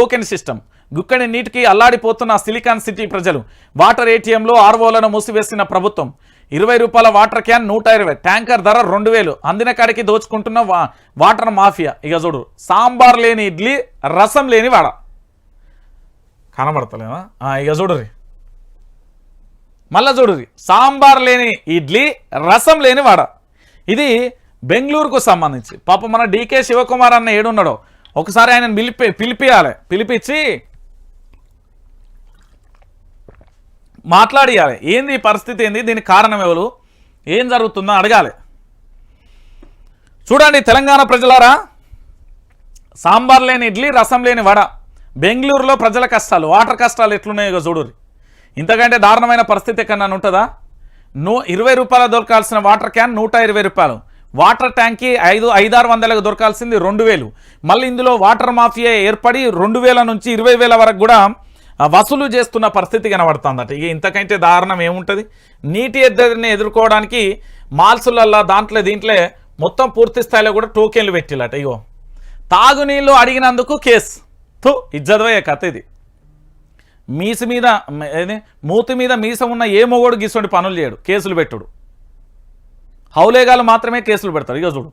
Token system గుక్కడి నీటికి అల్లాడిపోతున్న సిలికాన్ సిటీ ప్రజలు. వాటర్ ఏటీఎంలో ఆర్వోలను మూసివేసిన ప్రభుత్వం. ఇరవై రూపాయల వాటర్ క్యాన్ నూట ఇరవై ట్యాంకర్ ధర రెండు వేలు. అందిన కాడికి దోచుకుంటున్న వాటర్ మాఫియా. ఇక చూడు సాంబార్ లేని ఇడ్లీ రసం లేని వాడ. కనబడతలేమా ఇక చూడురి మళ్ళా చూడురి సాంబార్ లేని ఇడ్లీ రసం లేని వాడ. ఇది బెంగళూరుకు సంబంధించి. పాప మన డీకే శివకుమార్ అన్న ఏడున్నాడో. ఒకసారి ఆయన పిలిపి పిలిపియాలి. పిలిపించి మాట్లాడియాలి. ఏంది పరిస్థితి ఏంది? దీనికి కారణం ఎవరు? ఏం జరుగుతుందో అడగాలి. చూడండి తెలంగాణ ప్రజలారా సాంబార్ లేని ఇడ్లీ రసం లేని వడ బెంగళూరులో ప్రజల కష్టాలు వాటర్ కష్టాలు ఎట్లున్నాయో చూడురి ఇంతకంటే దారుణమైన పరిస్థితి ఎక్కడన్నా ఉంటుందా? నూ ఇరవై రూపాయల దొరకాల్సిన వాటర్ క్యాన్ నూట ఇరవై రూపాయలు. వాటర్ ట్యాంక్కి ఐదు ఐదారు వందలకు దొరకాల్సింది రెండు వేలు. మళ్ళీ ఇందులో వాటర్ మాఫియా ఏర్పడి రెండు వేల నుంచి ఇరవై వేల వరకు కూడా వసూలు చేస్తున్న పరిస్థితి కనబడుతుందట. ఇక ఇంతకంటే దారుణం ఏముంటుంది? నీటి ఎద్దడిని ఎదుర్కోవడానికి మాల్సులల్లా దాంట్లో దీంట్లో మొత్తం పూర్తి స్థాయిలో కూడా టోకెన్లు పెట్టిలట ఇగో తాగునీళ్ళు అడిగినందుకు కేసు. థు ఇజ్జదవయ్యే కథ ఇది. మీసు మీద మూతి మీద మీసం ఉన్న ఏ మొగోడు గిసోడి పనులు చేయడు కేసులు పెట్టుడు. హౌలేగాలు మాత్రమే కేసులు పెడతారు. ఇక చూడు.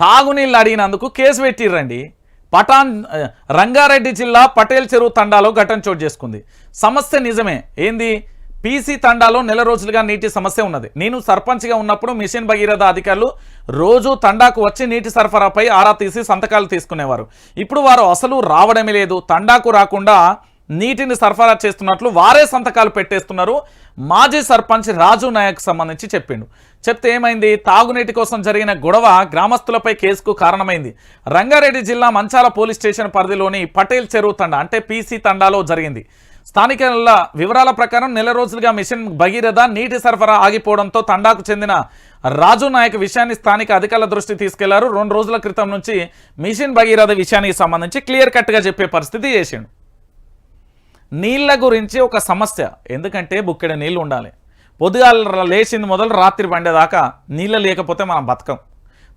తాగునీళ్ళు అడిగినందుకు కేసు పెట్టిర్రండి. పటాన్ రంగారెడ్డి జిల్లా పటేల్ చెరువు తండాలో ఘటన చోటు చేసుకుంది. సమస్య నిజమే. ఏంది? పీసీ తండాలో నెల రోజులుగా నీటి సమస్య ఉన్నది. నేను సర్పంచ్గా ఉన్నప్పుడు మిషన్ భగీరథ అధికారులు రోజు తండాకు వచ్చి నీటి సరఫరాపై ఆరా తీసి సంతకాలు తీసుకునేవారు. ఇప్పుడు వారు అసలు రావడమే లేదు. తండాకు రాకుండా నీటిని సరఫరా చేస్తున్నట్లు వారే సంతకాలు పెట్టేస్తున్నారు. మాజీ సర్పంచ్ రాజు నాయక్ సంబంధించి చెప్పిండు. చెప్తే ఏమైంది? తాగునీటి కోసం జరిగిన గొడవ గ్రామస్తులపై కేసుకు కారణమైంది. రంగారెడ్డి జిల్లా మంచాల పోలీస్ స్టేషన్ పరిధిలోని పటేల్ చెరువు తండా అంటే పీసీ తండాలో జరిగింది. స్థానికుల వివరాల ప్రకారం నెల రోజులుగా మిషన్ భగీరథ నీటి సరఫరా ఆగిపోవడంతో తండాకు చెందిన రాజు నాయక్ విషయాన్ని స్థానిక అధికారుల దృష్టి తీసుకెళ్ళారు. రెండు రోజుల క్రితం నుంచి మిషన్ భగీరథ విషయానికి సంబంధించి క్లియర్ కట్గా చెప్పే పరిస్థితి చేసిండు. నీళ్ళ గురించి ఒక సమస్య. ఎందుకంటే బుక్కెడ నీళ్ళు ఉండాలి. పొద్దుగాల లేచింది మొదలు రాత్రి పండేదాకా నీళ్ళు లేకపోతే మనం బతకం.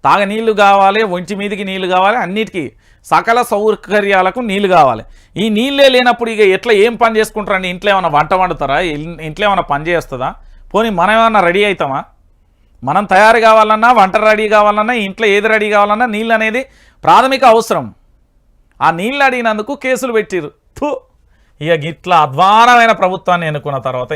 తాగ నీళ్ళు కావాలి ఒంటి మీదికి నీళ్ళు కావాలి అన్నిటికీ సకల సౌకర్యాలకు నీళ్ళు కావాలి. ఈ నీళ్ళే లేనప్పుడు ఇక ఎట్లా ఏం పని చేసుకుంటారండి ఇంట్లో ఏమైనా వంట వండుతారా? ఇంట్లో ఏమైనా పని చేస్తుందా? పోనీ మనం ఏమైనా రెడీ అవుతామా? మనం తయారు కావాలన్నా వంట రెడీ కావాలన్నా ఇంట్లో ఏది రెడీ కావాలన్నా నీళ్ళు అనేది ప్రాథమిక అవసరం. ఆ నీళ్ళు అడిగినందుకు కేసులు పెట్టిరు థూ! ఇక ఇట్లా అధ్వానమైన ప్రభుత్వాన్ని ఎన్నుకున్న తర్వాత